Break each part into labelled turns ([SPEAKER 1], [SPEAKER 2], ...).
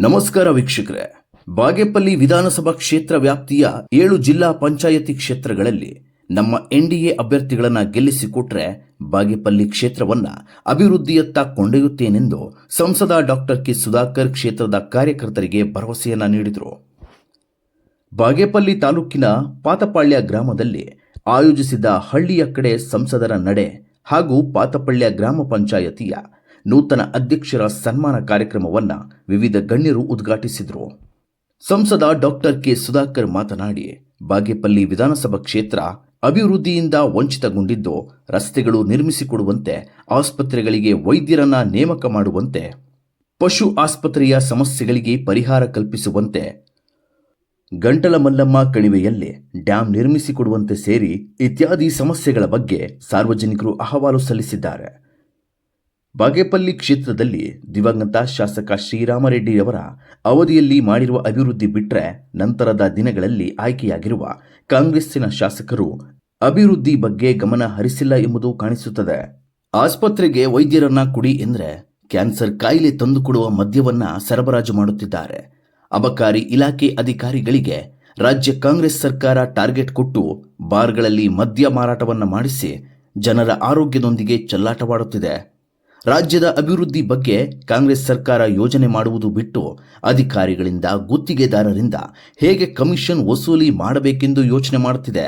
[SPEAKER 1] ನಮಸ್ಕಾರ ವೀಕ್ಷಕರೇ. ಬಾಗೇಪಲ್ಲಿ ವಿಧಾನಸಭಾ ಕ್ಷೇತ್ರ ವ್ಯಾಪ್ತಿಯ ಏಳು ಜಿಲ್ಲಾ ಪಂಚಾಯತಿ ಕ್ಷೇತ್ರಗಳಲ್ಲಿ ನಮ್ಮ ಎನ್ಡಿಎ ಅಭ್ಯರ್ಥಿಗಳನ್ನ ಗೆಲ್ಲಿಸಿಕೊಟ್ರೆ ಬಾಗೇಪಲ್ಲಿ ಕ್ಷೇತ್ರವನ್ನ ಅಭಿವೃದ್ಧಿಯತ್ತ ಕೊಂಡೊಯ್ಯುತ್ತೇನೆಂದು ಸಂಸದ ಡಾಕ್ಟರ್ ಕೆ ಸುಧಾಕರ್ ಕ್ಷೇತ್ರದ ಕಾರ್ಯಕರ್ತರಿಗೆ ಭರವಸೆಯನ್ನ ನೀಡಿದರು. ಬಾಗೇಪಲ್ಲಿ ತಾಲೂಕಿನ ಪಾತಪಾಳ್ಯ ಗ್ರಾಮದಲ್ಲಿ ಆಯೋಜಿಸಿದ್ದ ಹಳ್ಳಿಯ ಕಡೆ ಸಂಸದರ ನಡೆ ಹಾಗೂ ಪಾತಪಳ್ಯ ಗ್ರಾಮ ಪಂಚಾಯತಿಯ ನೂತನ ಅಧ್ಯಕ್ಷರ ಸನ್ಮಾನ ಕಾರ್ಯಕ್ರಮವನ್ನು ವಿವಿಧ ಗಣ್ಯರು ಉದ್ಘಾಟಿಸಿದರು. ಸಂಸದ ಡಾಕ್ಟರ್ ಕೆ ಸುಧಾಕರ್ ಮಾತನಾಡಿ, ಬಾಗೇಪಲ್ಲಿ ವಿಧಾನಸಭಾ ಕ್ಷೇತ್ರ ಅಭಿವೃದ್ಧಿಯಿಂದ ವಂಚಿತಗೊಂಡಿದ್ದು, ರಸ್ತೆಗಳು ನಿರ್ಮಿಸಿಕೊಡುವಂತೆ, ಆಸ್ಪತ್ರೆಗಳಿಗೆ ವೈದ್ಯರನ್ನ ನೇಮಕ ಮಾಡುವಂತೆ, ಪಶು ಆಸ್ಪತ್ರೆಯ ಸಮಸ್ಯೆಗಳಿಗೆ ಪರಿಹಾರ ಕಲ್ಪಿಸುವಂತೆ ಗಂಟಲ ಮಲ್ಲಮ್ಮ ಕಣಿವೆಯಲ್ಲಿ ಡ್ಯಾಂ ನಿರ್ಮಿಸಿಕೊಡುವಂತೆ ಸೇರಿ ಇತ್ಯಾದಿ ಸಮಸ್ಯೆಗಳ ಬಗ್ಗೆ ಸಾರ್ವಜನಿಕರು ಅಹವಾಲು ಸಲ್ಲಿಸಿದ್ದಾರೆ. ಬಾಗೇಪಲ್ಲಿ ಕ್ಷೇತ್ರದಲ್ಲಿ ದಿವಂಗತ ಶಾಸಕ ಶ್ರೀರಾಮರೆಡ್ಡಿಯವರ ಅವಧಿಯಲ್ಲಿ ಮಾಡಿರುವ ಅಭಿವೃದ್ಧಿ ಬಿಟ್ಟರೆ ನಂತರದ ದಿನಗಳಲ್ಲಿ ಆಯ್ಕೆಯಾಗಿರುವ ಕಾಂಗ್ರೆಸ್ಸಿನ ಶಾಸಕರು ಅಭಿವೃದ್ಧಿ ಬಗ್ಗೆ ಗಮನ ಹರಿಸಿಲ್ಲ ಎಂಬುದು ಕಾಣಿಸುತ್ತದೆ. ಆಸ್ಪತ್ರೆಗೆ ವೈದ್ಯರನ್ನ ಕುಡಿ ಎಂದರೆ ಕ್ಯಾನ್ಸರ್ ಕಾಯಿಲೆ ತಂದುಕೊಡುವ ಮದ್ಯವನ್ನ ಸರಬರಾಜು ಮಾಡುತ್ತಿದ್ದಾರೆ. ಅಬಕಾರಿ ಇಲಾಖೆ ಅಧಿಕಾರಿಗಳಿಗೆ ರಾಜ್ಯ ಕಾಂಗ್ರೆಸ್ ಸರ್ಕಾರ ಟಾರ್ಗೆಟ್ ಕೊಟ್ಟು ಬಾರ್ಗಳಲ್ಲಿ ಮದ್ಯ ಮಾರಾಟವನ್ನು ಮಾಡಿಸಿ ಜನರ ಆರೋಗ್ಯದೊಂದಿಗೆ ಚೆಲ್ಲಾಟವಾಡುತ್ತಿದೆ. ರಾಜ್ಯದ ಅಭಿವೃದ್ಧಿ ಬಗ್ಗೆ ಕಾಂಗ್ರೆಸ್ ಸರ್ಕಾರ ಯೋಜನೆ ಮಾಡುವುದು ಬಿಟ್ಟು ಅಧಿಕಾರಿಗಳಿಂದ ಗುತ್ತಿಗೆದಾರರಿಂದ ಹೇಗೆ ಕಮಿಷನ್ ವಸೂಲಿ ಮಾಡಬೇಕೆಂದು ಯೋಚನೆ ಮಾಡುತ್ತಿದೆ.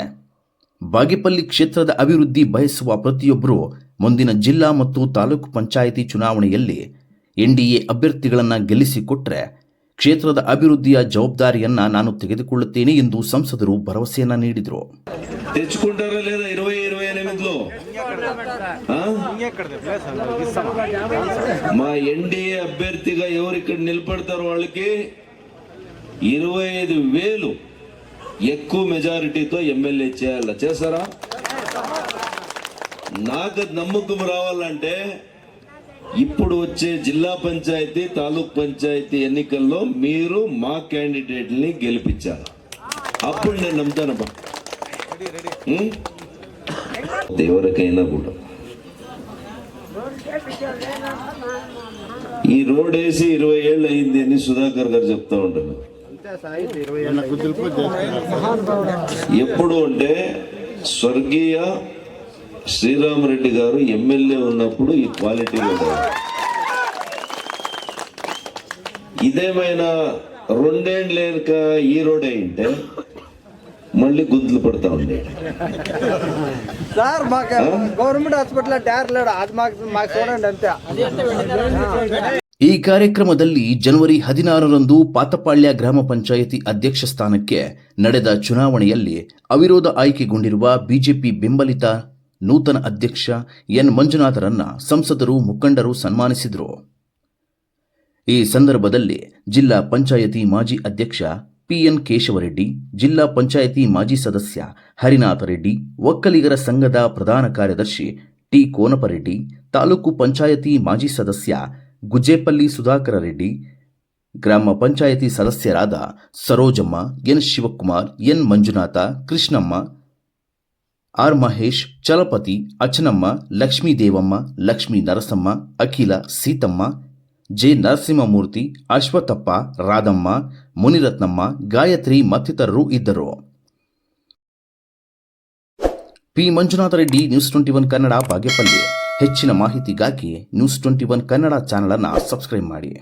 [SPEAKER 1] ಬಾಗೇಪಲ್ಲಿ ಕ್ಷೇತ್ರದ ಅಭಿವೃದ್ಧಿ ಬಯಸುವ ಪ್ರತಿಯೊಬ್ಬರು ಮುಂದಿನ ಜಿಲ್ಲಾ ಮತ್ತು ತಾಲೂಕು ಪಂಚಾಯಿತಿ ಚುನಾವಣೆಯಲ್ಲಿ ಎನ್ಡಿಎ ಅಭ್ಯರ್ಥಿಗಳನ್ನು ಗೆಲ್ಲಿಸಿಕೊಟ್ಟರೆ ಕ್ಷೇತ್ರದ ಅಭಿವೃದ್ಧಿಯ ಜವಾಬ್ದಾರಿಯನ್ನು ನಾನು ತೆಗೆದುಕೊಳ್ಳುತ್ತೇನೆ ಎಂದು ಸಂಸದರು ಭರವಸೆಯನ್ನ ನೀಡಿದರು.
[SPEAKER 2] తెచ్చుకుంటారా లేదా ఇరవై ఇరవై ఎనిమిదిలో? మా ఎన్డీఏ అభ్యర్థిగా ఎవరు ఇక్కడ నిలబడతారో వాళ్ళకి? ఇరవై ఐదు వేలు ఎక్కువ మెజారిటీతో ఎమ్మెల్యే చేయాలా? చేస్తారా? నాకు నమ్మకం రావాలంటే ఇప్పుడు వచ్చే జిల్లా పంచాయతీ తాలూక్ పంచాయతీ ఎన్నికల్లో మీరు మా క్యాండిడేట్ని గెలిపించాలి. అప్పుడు నేను నమ్ముతానబ్బా. ఎవరికైనా కూడా. ఈ రోడ్ వేసి ఇరవై ఏళ్ళు అయింది అని సుధాకర్ గారు చెప్తా ఉంటారు. ఎప్పుడు అంటే స్వర్గీయ శ్రీరామరెడ్డి గారు ఎమ్మెల్యే ఉన్నప్పుడు ఈ క్వాలిటీ ఇదేమైనా రెండేళ్ళు లేక ఈ రోడ్ అయింటే మళ్ళీ గుంతలు పడతా ఉండే
[SPEAKER 3] సార్ మాకు గవర్నమెంట్ హాస్పిటల్ డ్యార్ లేడు అది మాకు మాకు చూడండి అంతే
[SPEAKER 1] ಈ ಕಾರ್ಯಕ್ರಮದಲ್ಲಿ ಜನವರಿ ಹದಿನಾರರಂದು ಪಾತಪಾಳ್ಯ ಗ್ರಾಮ ಪಂಚಾಯಿತಿ ಅಧ್ಯಕ್ಷ ಸ್ಥಾನಕ್ಕೆ ನಡೆದ ಚುನಾವಣೆಯಲ್ಲಿ ಅವಿರೋಧ ಆಯ್ಕೆಗೊಂಡಿರುವ ಬಿಜೆಪಿ ಬೆಂಬಲಿತ ನೂತನ ಅಧ್ಯಕ್ಷ ಎನ್ ಮಂಜುನಾಥರನ್ನ ಸಂಸದರು ಮುಖಂಡರು ಸನ್ಮಾನಿಸಿದರು ಈ ಸಂದರ್ಭದಲ್ಲಿ ಜಿಲ್ಲಾ ಪಂಚಾಯತಿ ಮಾಜಿ ಅಧ್ಯಕ್ಷ ಪಿಎನ್ ಕೇಶವರೆಡ್ಡಿ, ಜಿಲ್ಲಾ ಪಂಚಾಯಿತಿ ಮಾಜಿ ಸದಸ್ಯ ಹರಿನಾಥ ರೆಡ್ಡಿ, ಒಕ್ಕಲಿಗರ ಸಂಘದ ಪ್ರಧಾನ ಕಾರ್ಯದರ್ಶಿ ಟಿ ಕೋನಪರೆಡ್ಡಿ, ತಾಲೂಕು ಪಂಚಾಯಿತಿ ಮಾಜಿ ಸದಸ್ಯ ಗುಜೇಪಲ್ಲಿ ಸುಧಾಕರ ರೆಡ್ಡಿ, ಗ್ರಾಮ ಪಂಚಾಯಿತಿ ಸದಸ್ಯರಾದ Sarojamma, N Shivakumar, N Manjunatha, Krishnamma, R Mahesh, Chalapathi Achanamma Lakshmi Devamma Lakshmi Narasamma, Akhila, Seethamma J Narasimhamurthy Ashwathappa Radhamma, Muniratnamma, Gayathri ಮತ್ತಿತರರು ಇದ್ದರು. P. Manjunatha Reddy, news twenty one Kannada Bagepalli ಹೆಚ್ಚಿನ ಮಾಹಿತಿಗಾಗಿ news twenty one Kannada channel ಅನ್ನು subscribe ಮಾಡಿ.